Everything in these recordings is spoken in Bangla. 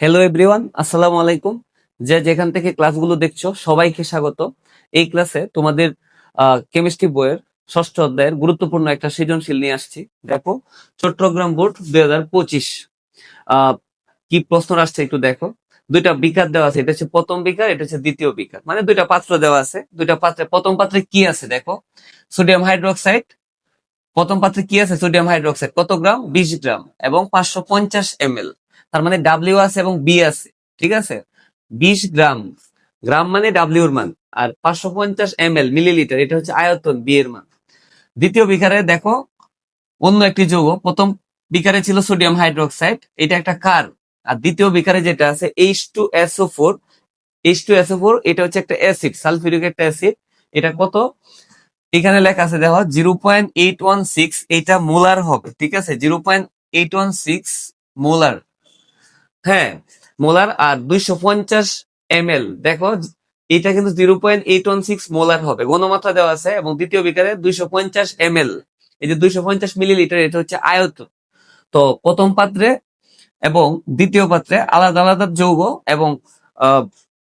হ্যালো এভরিওয়ান আসসালামু আলাইকুম যে যেখান থেকে ক্লাসগুলো দেখছ, সবাইকে স্বাগত। এই ক্লাসে তোমাদের কেমিস্ট্রি বইয়ের ষষ্ঠ অধ্যায়ের গুরুত্বপূর্ণ একটা সৃজনশীল নিয়ে আসছি। দেখো, চট্টগ্রাম বোর্ড দুই হাজার পঁচিশ। কি প্রশ্ন আসছে একটু দেখো। দুইটা বিকার দেওয়া আছে, এটা হচ্ছে প্রথম বিকার, এটা হচ্ছে দ্বিতীয় বিকার। মানে দুইটা পাত্র দেওয়া আছে। দুইটা পাত্রে, প্রথম পাত্রে কি আছে দেখো? সোডিয়াম হাইড্রোক্সাইড প্রথম পাত্রে কি আছে? সোডিয়াম হাইড্রোক্সাইড কত গ্রাম? বিশ গ্রাম এবং পাঁচশো পঞ্চাশ এম তার মানে ডাব্লিউ আছে এবং বি আছে, ঠিক আছে? বিশ গ্রাম গ্রাম মানে ডাব্লিউর মান, আর পাঁচশো পঞ্চাশ এম এল মিলিলিটার এটা হচ্ছে আয়তন বি এর মান। দ্বিতীয় বিকারে দেখো, অন্য একটি যৌগ, প্রথম বিকারে ছিল সোডিয়াম হাইড্রোক্সাইড এটা একটা কার, আর দ্বিতীয় বিকারে যেটা আছে H two SO four H two SO four এটা হচ্ছে একটা অ্যাসিড সালফিউরিক একটা অ্যাসিড এটা কত? এখানে লেখা আছে দেখো zero point eight one six এটা মোলার হবে, ঠিক আছে? Zero point eight one six molar হ্যাঁ মোলার আর দুইশো পঞ্চাশ এম দেখো, এটা কিন্তু zero point eight one six molar হবে। গণমাত্রা দেওয়া আছে এবং দ্বিতীয় বিকারে দুইশো পঞ্চাশ এম এই যে দুইশো পঞ্চাশ মিলিলিটার, এটা হচ্ছে আয়ত। তো প্রথম পাত্রে এবং দ্বিতীয় পাত্রে আলাদা আলাদা যৌগ এবং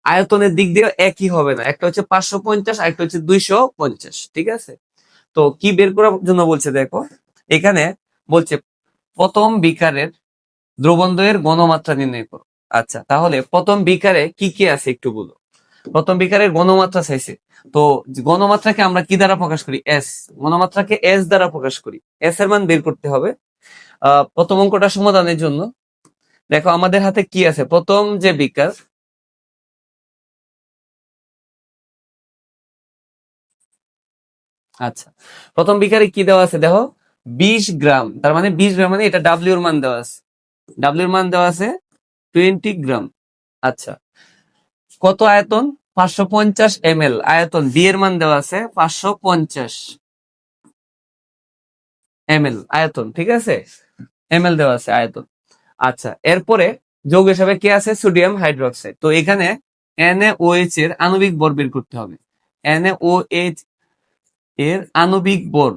আয়তনের দিক দিয়ে একই হবে না। একটা হচ্ছে পাঁচশো পঞ্চাশ আর একটা হচ্ছে দুইশো পঞ্চাশ, ঠিক আছে? তো কি বের করার জন্য বলছে দেখো, এখানে বলছে প্রথম বিকারের দ্রবণদ্বয়ের গণমাত্রা নির্ণয় করো। আচ্ছা তাহলে প্রথম বিকারে কি কি আছে একটু বলো? প্রথম বিকারের গণমাত্রা চাইছে। তো গণমাত্রাকে আমরা কি দ্বারা প্রকাশ করি? এস গণমাত্রাকে এস দ্বারা প্রকাশ করি। এস এর মান বের করতে হবে। প্রথম অঙ্কটা সমাধানের জন্য। দেখো, আমাদের হাতে কি আছে? প্রথম যে বিকার আচ্ছা প্রথম বিকারে কি দেওয়া আছে? দেখো, বিশ গ্রাম, তার মানে বিশ গ্রাম মানে এটা ডাব্লিউর মান দেওয়া আছে। ডাব্লিউর মান দেওয়া আছে টোয়েন্টি গ্রাম আচ্ছা। কত আয়তন? পাঁচশো পঞ্চাশ এম এল আয়তন বি এর মান দেওয়া আছে পাঁচশো পঞ্চাশ এম এল আয়তন, ঠিক আছে? এম এল দেওয়া আছে আয়তন। আচ্ছা এরপরে যৌগ হিসাবে কে আছে? সোডিয়াম হাইড্রোক্সাইড তো এখানে এন NaOH এর আণবিক ভর বের করতে হবে। NaOH এর আণবিক ভর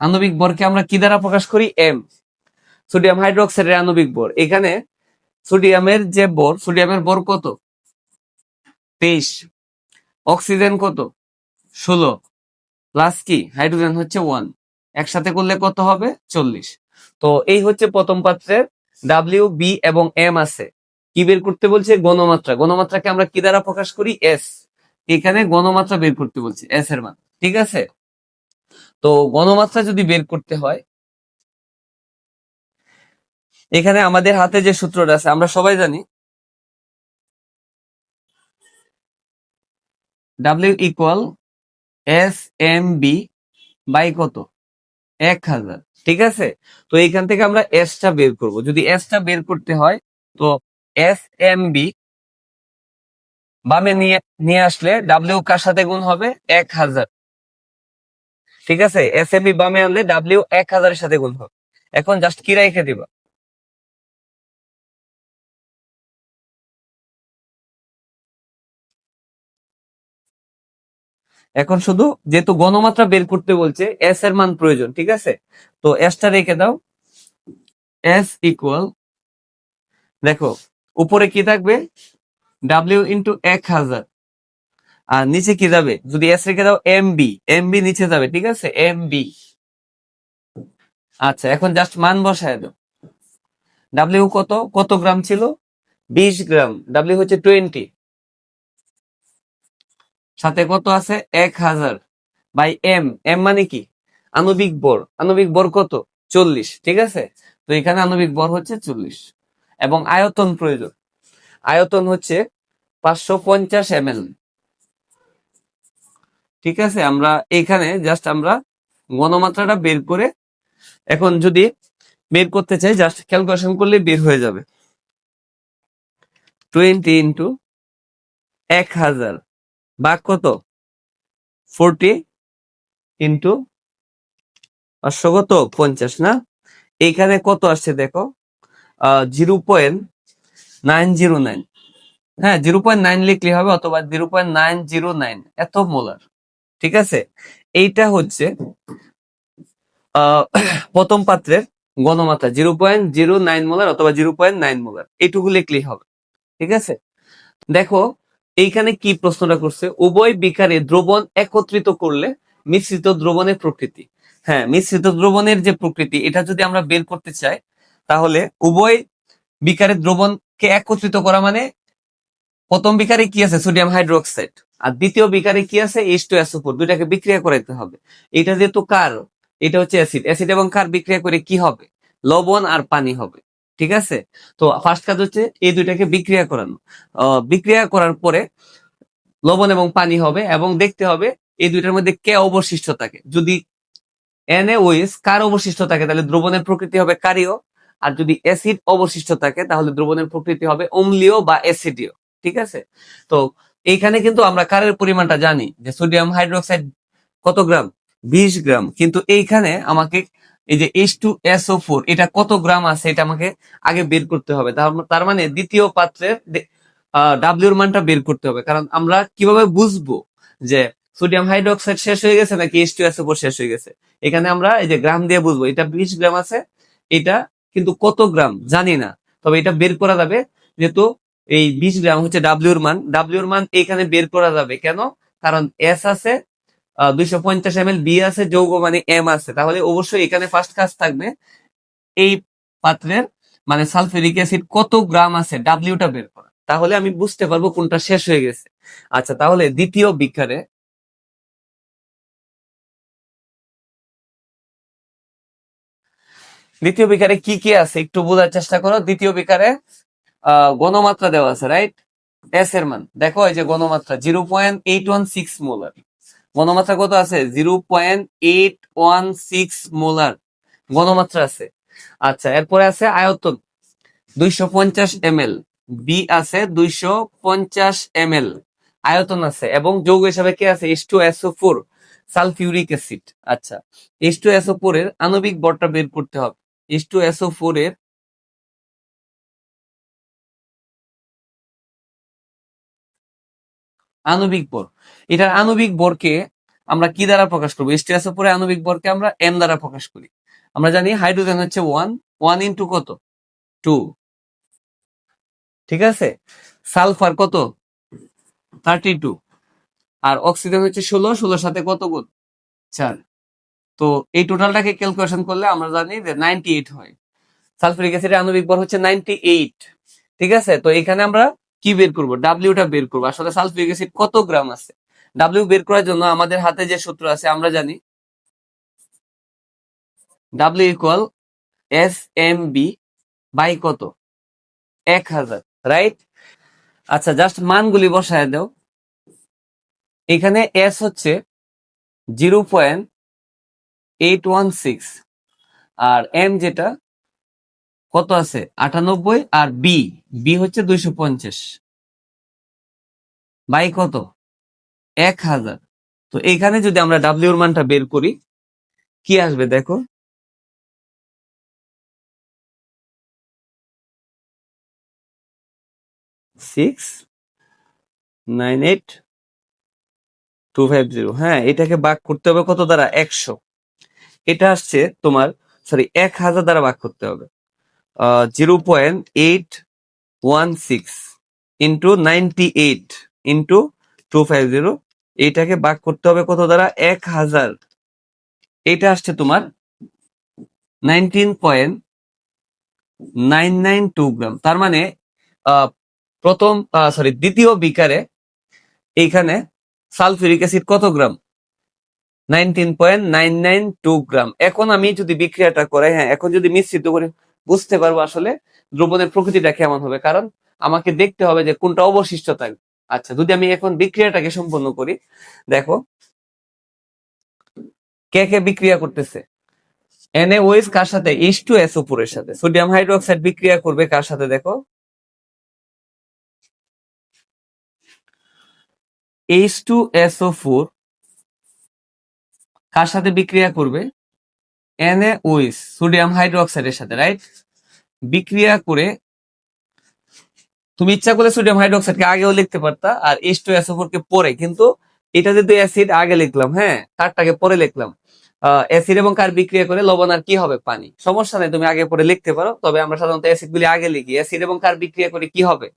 আণবিক ভরকে আমরা কি দ্বারা প্রকাশ করি? এম সোডিয়াম হাইড্রোক্সাইডের আণবিক ভর এখানে সোডিয়ামের যে ভর সোডিয়ামের ভর কত? তেইশ। অক্সিজেন কত? ষোলো। প্লাস কি? হাইড্রোজেন হচ্ছে ওয়ান একসাথে করলে কত হবে? চল্লিশ। তো এই হচ্ছে প্রথম পাত্রের ডাব্লিউ বি এবং এম আছে। কি বের করতে বলছে? গণমাত্রা গণমাত্রাকে আমরা কি দ্বারা প্রকাশ করি? এস এখানে গণমাত্রা বের করতে বলছে। এস এর মান। ঠিক আছে? তো গণমাত্রা যদি বের করতে হয়, এখানে আমাদের হাতে যে সূত্রটা আছে, আমরা সবাই জানি W equal S M B by কত? এক হাজার, ঠিক আছে? তো এইখান থেকে আমরা এস টা বের করব। যদি এস টা বের করতে হয়, তো এস এম বি বামে নিয়ে নিয়ে আসলে ডাব্লিউ কার সাথে গুণ হবে? এক হাজার। ঠিক আছে? এস এম বি বামে আনলে ডাব্লিউ এক হাজারের সাথে গুণ হবে। এখন জাস্ট কি রেখে দিবা? এখন শুধু যেহেতু গণমাত্রা বের করতে বলছে এস এর মান প্রয়োজন, ঠিক আছে? তো এসটা রেখে দাও। এস ইকুয়াল দেখো, উপরে কি থাকবে? ডাব্লিউ ইন্টু এক হাজার। আর নিচে কি যাবে? যদি এস রেখে দাও এম বি এম বি নিচে যাবে, ঠিক আছে? এম বি আচ্ছা এখন জাস্ট মান বসায় দাও। ডাব্লিউ কত? কত গ্রাম ছিল? বিশ গ্রাম। ডাব্লিউ হচ্ছে টোয়েন্টি সাথে কত আছে? এক হাজার। বাই এম এম মানে কি? আণবিক বর। আণবিক বর কত? চল্লিশ, ঠিক আছে? তো এখানে আণবিক বর হচ্ছে চল্লিশ। এবং আয়তন প্রয়োজন। আয়তন হচ্ছে পাঁচশো পঞ্চাশ এম ঠিক আছে? আমরা এখানে জাস্ট আমরা গণমাত্রাটা বের করে এখন যদি বের করতে চাই জাস্ট ক্যালকুলেশন করলে বের হয়ে যাবে। টোয়েন্টি ইন্টু এক হাজার বা কত? ফোরটি ইন্টু পাঁচশো কত? পঞ্চাশ, না? এইখানে কত আসছে দেখো? Zero point nine zero nine হ্যাঁ জিরো পয়েন্ট নাইন লিখলে হবে, অথবা zero point nine zero nine এত মোলার। ঠিক আছে? এইটা হচ্ছে প্রথম পাত্রের গণমাত্রা, zero point zero nine molar অথবা জিরো পয়েন্ট নাইন মোলার, এইটুকু লিখলেই হবে, ঠিক আছে? দেখো, এইখানে কি প্রশ্নটা করছে? উভয় বিকারে দ্রবণ একত্রিত করলে মিশ্রিত দ্রবণের প্রকৃতি। হ্যাঁ মিশ্রিত দ্রবণের যে প্রকৃতি, এটা যদি আমরা বের করতে চাই, তাহলে উভয় বিকারের দ্রবণকে একত্রিত করা মানে প্রথম বিকারে কি আছে? সোডিয়াম হাইড্রোক্সাইড আর দ্বিতীয় বিকারে কি আছে? এইচ টু এসও দুইটাকে বিক্রিয়া করাইতে হবে। এটা যেহেতু কার, এটা হচ্ছে অ্যাসিড অ্যাসিড এবং কার বিক্রিয়া করে কি হবে? লবণ আর পানি হবে। ঠিক আছে? তো ফার্স্ট কাজ হচ্ছে এই দুইটাকে বিক্রিয়া করানো। বিক্রিয়া করার পরে লবণ এবং পানি হবে এবং দেখতে হবে এই দুইটার মধ্যে কে অবশিষ্ট থাকে। যদি এন এনএওএস কার অবশিষ্ট থাকে, তাহলে দ্রবণের প্রকৃতি হবে কারিও আর যদি অ্যাসিড অবশিষ্ট থাকে, তাহলে দ্রবণের প্রকৃতি হবে অম্লীয় বা অ্যাসিডীয় ঠিক আছে? তো এইখানে কিন্তু আমরা কারের পরিমাণটা জানি যে সোডিয়াম হাইড্রোক্সাইড কত গ্রাম? বিশ গ্রাম। কিন্তু এইখানে আমাকে এই যে এইচ টু এসও ফোর এটা কত গ্রাম আছে এটা আমাকে আগে বের করতে হবে। তার- মানে দ্বিতীয় পাত্রের ডাব্লিউর মানটা বের করতে হবে। কারণ আমরা কীভাবে বুঝব যে সোডিয়াম হাইড্রোক্সাইড শেষ হয়ে গেছে নাকি এইচ টু এসও ফোর শেষ হয়ে গেছে? এখানে আমরা এই যে গ্রাম দিয়ে বুঝব। এটা বিশ গ্রাম আছে, এটা কিন্তু কত গ্রাম? জানি না। তবে এটা বের করা যাবে। যেহেতু এই বিশ গ্রাম হচ্ছে ডাব্লিউর মান। ডাব্লিউর মান এখানে বের করা যাবে। কেন? কারণ এস আছে দুইশো পঞ্চাশ এম এল বি আছে, যৌগ মানে এম আছে। তাহলে অবশ্যই এখানে ফার্স্ট কাজ থাকবে এই পাত্রের মানে সালফিউরিক অ্যাসিড কত গ্রাম আছে ডাব্লিউটা বের করা। তাহলে আমি বুঝতে পারব কোনটা শেষ হয়ে গেছে। আচ্ছা তাহলে দ্বিতীয় বিকারে দ্বিতীয় বিকারে কি কি আছে? একটু বোঝার চেষ্টা করো। দ্বিতীয় বিকারে গণমাত্রা দেওয়া আছে রাইট এস এর মান। দেখো এই যে গণমাত্রা, zero point eight one six molar. গণমাত্রা কত আছে? Zero point eight one six molar গণমাত্রা আছে। আচ্ছা এরপরে আছে আয়তন। দুইশো পঞ্চাশ এম এল বি আছে দুইশো পঞ্চাশ এম এল আয়তন আছে এবং যৌগ হিসাবে কে আছে? S two SO four sulphuric acid. আচ্ছা এস টু এসও ফোর এর আণবিক ভরটা বের করতে হবে। এস টু এসও ফোর এর আণবিক ভর এটার আণবিক ভরকে আমরা কি দ্বারা প্রকাশ করব? এসও ফোর আণবিক ভরকে আমরা এম দ্বারা প্রকাশ করি। আমরা জানি হাইড্রোজেন হচ্ছে ওয়ান ওয়ান ইন্টু কত? টু ঠিক আছে? সালফার কত? থার্টি টু আর অক্সিজেন হচ্ছে ষোলো, ষোলোর সাথে কত গুণ? চার। তো এই টোটালটাকে ক্যালকুলেশন করলে আমরা জানি যে নাইনটি এইট হয়। সালফিউরিক অ্যাসিডের আণবিক ভর হচ্ছে নাইনটি এইট ঠিক আছে? তো এখানে আমরা কি বের করব? ডাব্লিউটা বের করব। আসলে সালফিউরিক অ্যাসিড কত গ্রাম আছে? ডাব্লিউ বের করার জন্য আমাদের হাতে যে সূত্র আছে, আমরা জানি W equal S M B by কত? এক হাজার রাইট আচ্ছা জাস্ট মানগুলি বসায় দাও। এখানে এস হচ্ছে zero point eight one six আর এম যেটা কত আছে? আটানব্বই আর বি বি হচ্ছে দুইশো পঞ্চাশ। বাই কত? এক হাজার। তো এইখানে যদি আমরা ডাব্লিউর মানটা বের করি, কি আসবে দেখো? Six, nine eight, two five zero. হ্যাঁ এটাকে বাক করতে হবে কত দ্বারা? একশো। এটা আসছে তোমার, সরি, এক হাজার দ্বারা ভাগ করতে হবে। Zero point eight one six into ninety eight into two five zero এইটাকে ভাগ করতে হবে কত দ্বারা? এক হাজার। এটা আসছে তোমার nineteen point nine nine two gram তার মানে প্রথম সরি দ্বিতীয় বিকারে এইখানে সালফিউরিক অ্যাসিড কত gram? Nineteen point nine nine two gram এখন আমি যদি বিক্রিয়াটা করাই হ্যাঁ এখন যদি মিশ্রিত করি বুঝতে পারব আসলে দ্রবণের প্রকৃতিটা কেমন হবে। কারণ আমাকে দেখতে হবে যে কোনটা অবশিষ্ট থাকবে আচ্ছা যদি আমি এখন বিক্রিয়াটাকে সম্পন্ন করি, দেখো। কে কে বিক্রিয়া করতেছে? NaOH কার সাথে? এইচ টু এস এর সাথে। সোডিয়াম হাইড্রোক্সাইড বিক্রিয়া করবে কার সাথে, দেখো? এইচ টু এসও ফোর কার সাথে বিক্রিয়া করবে? NaOH সোডিয়াম হাইড্রোক্সাইডের সাথে রাইট বিক্রিয়া করে তুমি ইচ্ছা করলে সোডিয়াম হাইড্রোক্সাইডকে আগেও লিখতে পারতা আর এইচ টু এসও কে পরে, কিন্তু এটা যেহেতু অ্যাসিড আগে লিখলাম হ্যাঁ কারটাকে পরে লিখলাম অ্যাসিড এবং কার বিক্রিয়া করে লবণ আর কি হবে? পানি। সমস্যা নেই, তুমি আগে পরে লিখতে পারো, তবে আমরা সাধারণত অ্যাসিড আগে লিখি। অ্যাসিড এবং কার বিক্রিয়া করে কি হবে?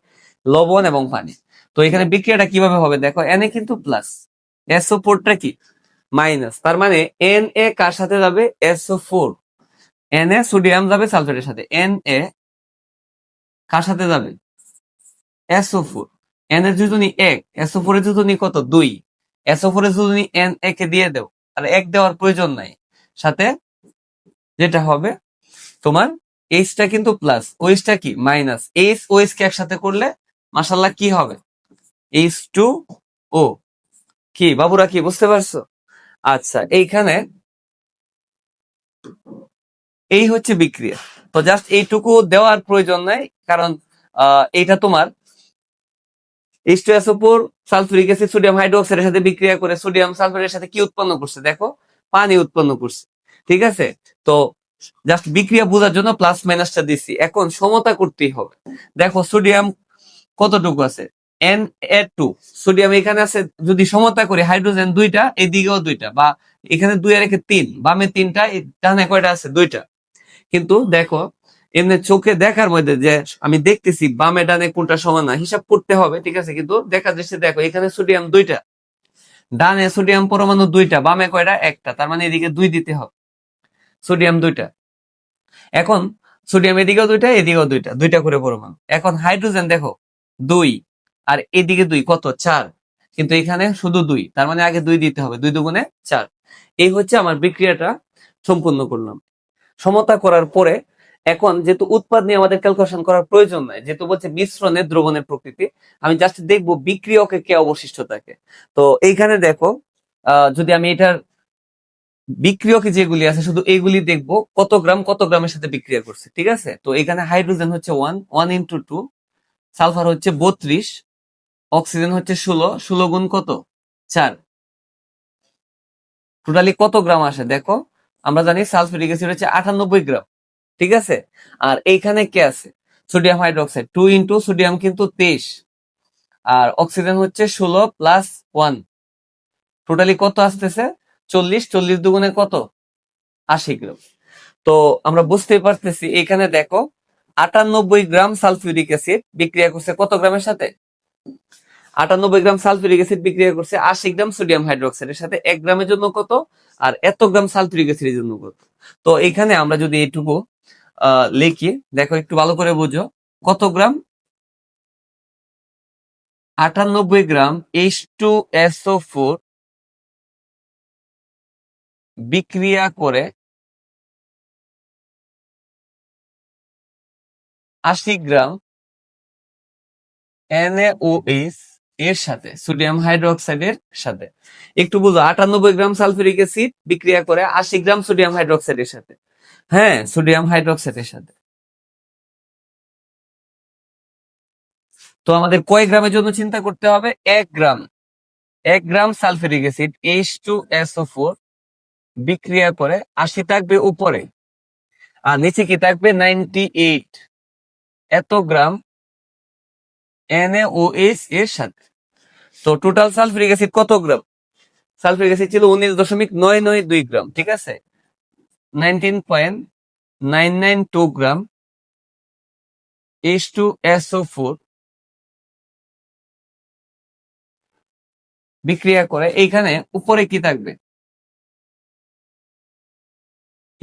লবণ এবং পানি। তো এখানে বিক্রিয়াটা কীভাবে হবে? দেখো এন কিন্তু প্লাস এসও কি? মাইনাস। তার মানে এন এ কার সাথে যাবে? SO four N A sodium যাবে সালফেটের সাথে। এন এ কার সাথে যাবে? এসও ফোর এন এর যোজনী এক এসও ফোর এর যোজনী কত? দুই। এসও ফোর এর যোজনী এন এ কে দিয়ে দেও আর এক দেওয়ার প্রয়োজন নাই। সাথে যেটা হবে, তোমার এইচটা কিন্তু প্লাস ওইচটা কি? মাইনাস এইচ ওইচ কে একসাথে করলে মাসাল্লাহ কি হবে? এইচ টু ও কি? বাবুরা কি, বুঝতে পারছ? আচ্ছা এইখানে এই হচ্ছে বিক্রিয়া। তো জাস্ট এইটুকু দেওয়ার প্রয়োজন নাই, কারণ এইটা তোমার এস ওপর অ্যাসিড, সোডিয়াম হাইড্রোক্সাইডের সাথে বিক্রিয়া করে সোডিয়াম সালফারের সাথে কি উৎপন্ন করছে? দেখো, পানি উৎপন্ন করছে। ঠিক আছে? তো জাস্ট বিক্রিয়া বোঝার জন্য প্লাস মাইনাসটা দিছি। এখন সমতা করতেই হবে। দেখো, সোডিয়াম কতটুকু আছে? এন এ টু সোডিয়াম এখানে আছে, যদি সমতা করি হাইড্রোজেন দুইটা, এদিকেও দুইটা, বা এখানে দুই আর একে তিন, বামে তিনটা ডানে কয়টা আছে? দুইটা। কিন্তু দেখো, এমনি চোখে দেখার মধ্যে যে আমি দেখতেছি, বামে ডানে কোনটা সমান না, হিসাব করতে হবে, ঠিক আছে? কিন্তু দেখা যাচ্ছে, দেখো, এখানে সোডিয়াম দুইটা, ডানে সোডিয়াম পরমাণু দুইটা, বামে কয়টা? একটা, তার মানে এদিকে দুই দিতে হবে। সোডিয়াম দুইটা। এখন সোডিয়াম এদিকেও দুইটা এদিকেও দুইটা দুইটা করে পরমাণু। এখন হাইড্রোজেন দেখো, দুই আর এদিকে দুই, কত? চার। কিন্তু এখানে শুধু দুই, তার মানে আগে দুই দিতে হবে, দুই দুগুণে চার। এই হচ্ছে আমার বিক্রিয়াটা সম্পূর্ণ করলাম। সমতা করার পরে এখন যেহেতু উৎপাদ নিয়ে আমাদের ক্যালকুলেশন করার প্রয়োজন নাই, যেহেতু বলছে মিশ্রণের দ্রবণের প্রকৃতি, আমি জাস্ট দেখব বিক্রিয়কে কে অবশিষ্ট থাকে। তো এইখানে দেখো যদি আমি এটার বিক্রিয়ক যেগুলি আছে শুধু এইগুলি দেখব, কত গ্রাম, কত গ্রামের সাথে বিক্রিয়া করছে, ঠিক আছে? তো এখানে হাইড্রোজেন হচ্ছে one one into two sulphur হচ্ছে বত্রিশ অক্সিজেন হচ্ছে ষোলো ষোলো গুণ কত? চার। টোটালি কত গ্রাম আসে? দেখো, আমরা জানি সালফিউরিক অ্যাসিড হচ্ছে আটানব্বই গ্রাম। ঠিক আছে? আর এইখানে কে আছে? Sodium hydroxide. Two into sodium কিন্তু তেইশ। আর অক্সিজেন হচ্ছে ষোলো প্লাস ওয়ান। টোটালি কত আসতেছে? চল্লিশ। চল্লিশ দুগুণে কত? আশি গ্রাম। তো আমরা বুঝতেই পারতেছি এখানে দেখো, আটানব্বই গ্রাম সালফিউরিক অ্যাসিড বিক্রিয়া করছে কত গ্রামের সাথে? আটানব্বই গ্রাম সালফিউরিক অ্যাসিড বিক্রিয়া করছে আশি গ্রাম সোডিয়াম হাইড্রোক্সাইডের সাথে এক গ্রামের জন্য কত? আর এত গ্রাম সালফিউরিক অ্যাসিডের জন্য কত? তো এখানে আমরা যদি এইটুকু আহ, লিখি দেখো একটু ভালো করে বুঝো। কত গ্রাম? আটানব্বই gram H two SO four বিক্রিয়া করে আশি গ্রাম NaOH এর সাথে সোডিয়াম হাইড্রোক্সাইডের সাথে। একটু বুঝো, আটানব্বই গ্রাম সালফিউরিক অ্যাসিড বিক্রিয়া করে আশি গ্রাম সোডিয়াম হাইড্রোক্সাইডের সাথে। হ্যাঁ সোডিয়াম হাইড্রোক্সাইডের সাথে। তো আমাদের কয় গ্রামের জন্য চিন্তা করতে হবে? এক গ্রাম। এক gram sulphuric acid H two SO four বিক্রিয়া করে আশি থাকবে উপরে, আর নিচে কি থাকবে? নাইনটি এইট এত গ্রাম NaOH এর সাথে। তো টোটাল সালফিউরিক অ্যাসিড কত গ্রাম? সালফিউরিক অ্যাসিড ছিল উনিশ দশমিক নয় নয় দুই গ্রাম, ঠিক আছে? Nineteen point nine nine two gram H two SO four বিক্রিয়া করে। এইখানে উপরে কি থাকবে?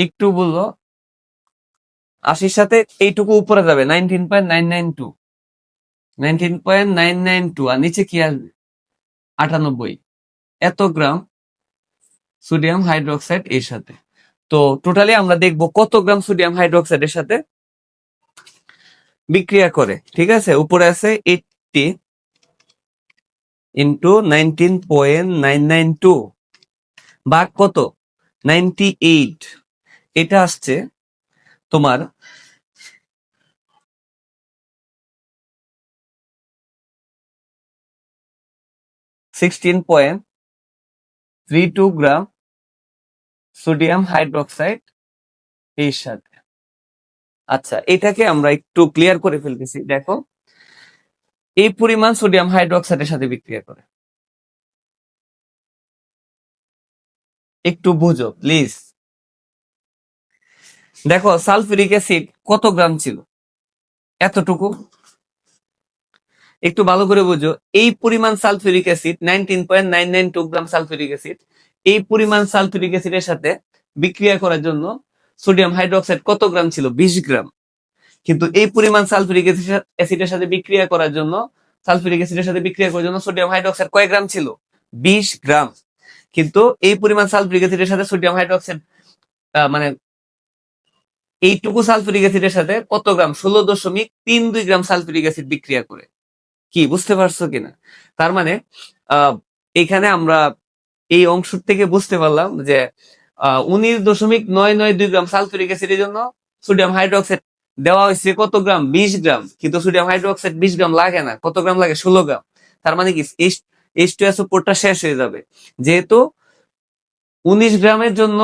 একটু বলল, আশির সাথে এইটুকু উপরে যাবে nineteen point nine nine two nineteen point nine nine two আর নিচে কি আসবে আটানব্বই? এত গ্রাম সোডিয়াম হাইড্রোক্সাইড এর সাথে। তো টোটালি আমরা দেখব কত গ্রাম সোডিয়াম হাইড্রোক্সাইড এর সাথে বিক্রিয়া করে, ঠিক আছে? উপরে আছে eighty into nineteen point nine nine two ভাগ কত? নাইনটি এইট এটা আসছে তোমার sixteen point three two gram sodium hydroxide এর সাথে। আচ্ছা এটাকে আমরা একটু ক্লিয়ার করে ফেলতেছি। দেখো, এই পরিমাণ সোডিয়াম হাইড্রোক্সাইডের সাথে বিক্রিয়া করে। একটু বুঝো প্লিজ দেখো সালফিউরিক অ্যাসিড কত গ্রাম ছিল? এতটুকু। একটু ভালো করে বুঝো, এই পরিমাণ sulphuric acid nineteen point nine nine two gram sulphuric acid, এই পরিমাণ সালফিউরিক অ্যাসিডের সাথে বিক্রিয়া করার জন্য সোডিয়াম হাইড্রোক্সাইড কত গ্রাম ছিল? বিশ গ্রাম। কিন্তু এই পরিমাণ সালফিউরিক অ্যাসিডের সাথে বিক্রিয়া করার জন্য সালফিউরিক অ্যাসিডের সাথে বিক্রিয়া করার জন্য সোডিয়াম হাইড্রোক্সাইড কয় গ্রাম ছিল? বিশ গ্রাম। কিন্তু এই পরিমাণ সালফিউরিক অ্যাসিডের সাথে সোডিয়াম হাইড্রোক্সাইড মানে এইটুকু সালফিউরিক অ্যাসিডের সাথে কত গ্রাম? ষোলো দশমিক তিন দুই গ্রাম সালফিউরিক অ্যাসিড বিক্রিয়া করে। কি, বুঝতে পারছ কিনা? তার মানে এখানে আমরা এই অংশ থেকে বুঝতে পারলাম যে উনিশ দশমিক নয় নয় দুই গ্রাম সালফিউরিক অ্যাসিডের জন্য সোডিয়াম হাইড্রোক্সাইড দেওয়া হয়েছে কত গ্রাম? বিশ গ্রাম। কিন্তু সোডিয়াম হাইড্রোক্সাইড বিশ গ্রাম লাগে না। কত গ্রাম লাগে? ষোলো গ্রাম। তার মানে কি? এইচ টু এস উপরটা শেষ হয়ে যাবে। যেহেতু উনিশ গ্রামের জন্য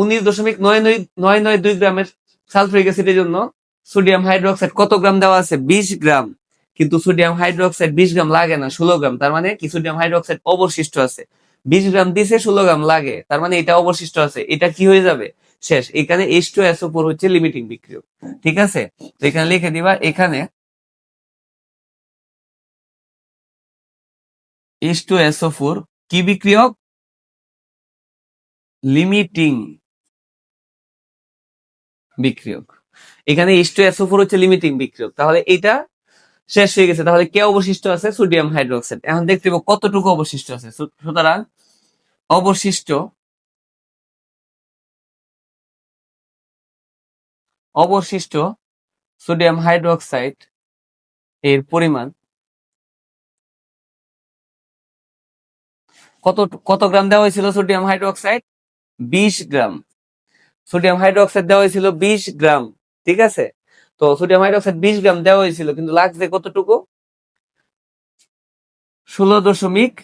উনিশ দশমিক নয় নয় নয় নয় দুই গ্রামের সালফিউরিক অ্যাসিডের জন্য সোডিয়াম হাইড্রোক্সাইড কত গ্রাম দেওয়া আছে? বিশ গ্রাম। কিন্তু সোডিয়াম হাইড্রোক্সাইড বিশ গ্রাম লাগে না, ষোলো গ্রাম। তার মানে কি? সোডিয়াম হাইড্রোক্সাইড অবশিষ্ট আছে। বিশ গ্রাম দিছে, ষোলো গ্রাম লাগে। তার মানে এটা অবশিষ্ট আছে। এটা কি হয়ে যাবে? শেষ। এখানে এইচ টু এস উপর হচ্ছে লিমিটিং বিক্রিয়ক। ঠিক আছে? তো এখানে লিখে দিবা, এখানে এইচ টু এসও ফোর কি বিক্রিয়ক? লিমিটিং বিক্রিয়ক। এখানে এইচ টু এসও ফোর হচ্ছে লিমিটিং বিক্রিয়ক। তাহলে এটা শেষ হয়ে গেছে। তাহলে কে অবশিষ্ট আছে? Sodium hydroxide. এখন দেখতে পাবো কতটুকু অবশিষ্ট আছে। সুতরাং অবশিষ্ট অবশিষ্ট সোডিয়াম হাইড্রোক্সাইড এর পরিমাণ কত কত গ্রাম দেওয়া হয়েছিল সোডিয়াম হাইড্রোক্সাইড? বিশ গ্রাম। সোডিয়াম হাইড্রোক্সাইড দেওয়া হয়েছিল বিশ গ্রাম। ঠিক আছে? তো সোডিয়াম হাইড্রোক্সাইড বিশ গ্রাম দেওয়া হয়েছিল, কিন্তু লাগছে কতটুকু? ষোলো দশমিক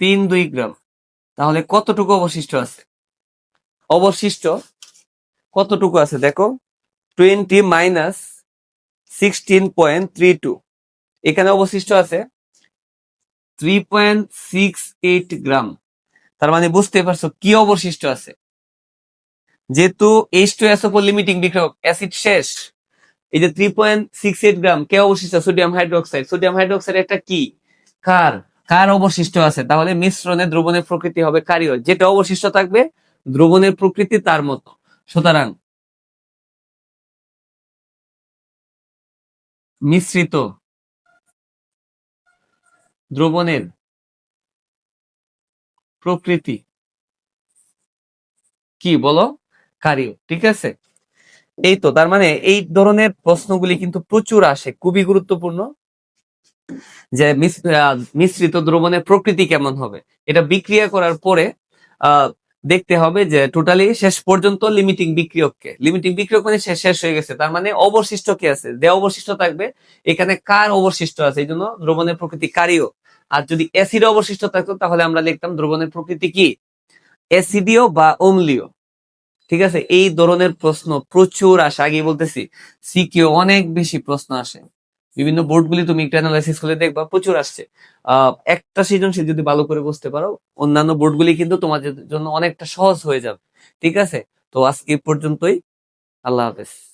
তিন দুই গ্রাম। তাহলে কতটুকু অবশিষ্ট আছে? অবশিষ্ট কতটুকু আছে দেখো? Twenty minus sixteen point three two. এখানে অবশিষ্ট আছে three point six eight gram. তার মানে বুঝতে পারছ কি অবশিষ্ট আছে? যেহেতু এইচ টু লিমিটিং বিক্রয়ক অ্যাসিড শেষ, এই যে three point six eight gram, কে অবশিষ্ট? সোডিয়াম হাইড্রোক্সাইড সোডিয়াম হাইড্রোক্সাইড একটা কি? কার কার অবশিষ্ট আছে। তাহলে মিশ্রণে দ্রবণের প্রকৃতি হবে কারীয় যেটা অবশিষ্ট থাকবে, দ্রবণের প্রকৃতি তার মতো। সুতরাং মিশ্রিত দ্রবণের প্রকৃতি কি? বলো। কারীয় ঠিক আছে? এই তো তার মানে এই ধরনের প্রশ্নগুলি কিন্তু প্রচুর আসে, খুবই গুরুত্বপূর্ণ যে মিশ্রিত দ্রবণের প্রকৃতি কেমন হবে। এটা বিক্রিয়া করার পরে দেখতে হবে যে টোটালি শেষ পর্যন্ত লিমিটিং বিক্রিয়ককে লিমিটিং বিক্রিয়ক মানে শেষ শেষ হয়ে গেছে, তার মানে অবশিষ্ট কি আছে? দে অবশিষ্ট থাকবে, এখানে কার অবশিষ্ট আছে? এই জন্য দ্রবণের প্রকৃতি কারিও। আর যদি অ্যাসিড অবশিষ্ট থাকতো, তাহলে আমরা লিখতাম দ্রবণের প্রকৃতি কি? অ্যাসিডীয় বা অম্লীয়। ঠিক আছে? এই ধরনের প্রশ্ন প্রচুর আসে। আগে বলতেছি, সিকিউ অনেক বেশি প্রশ্ন আসে। বিভিন্ন বোর্ড গুলি তুমি দেখবা, প্রচুর আসছে। একটা সৃজনশীল যদি ভালো করে বুঝতে পারো, অন্যান্য বোর্ড গুলি কিন্তু তোমাদের জন্য অনেকটা সহজ হয়ে যাবে। ঠিক আছে? তো আজকে পর্যন্তই। আল্লাহ হাফেজ।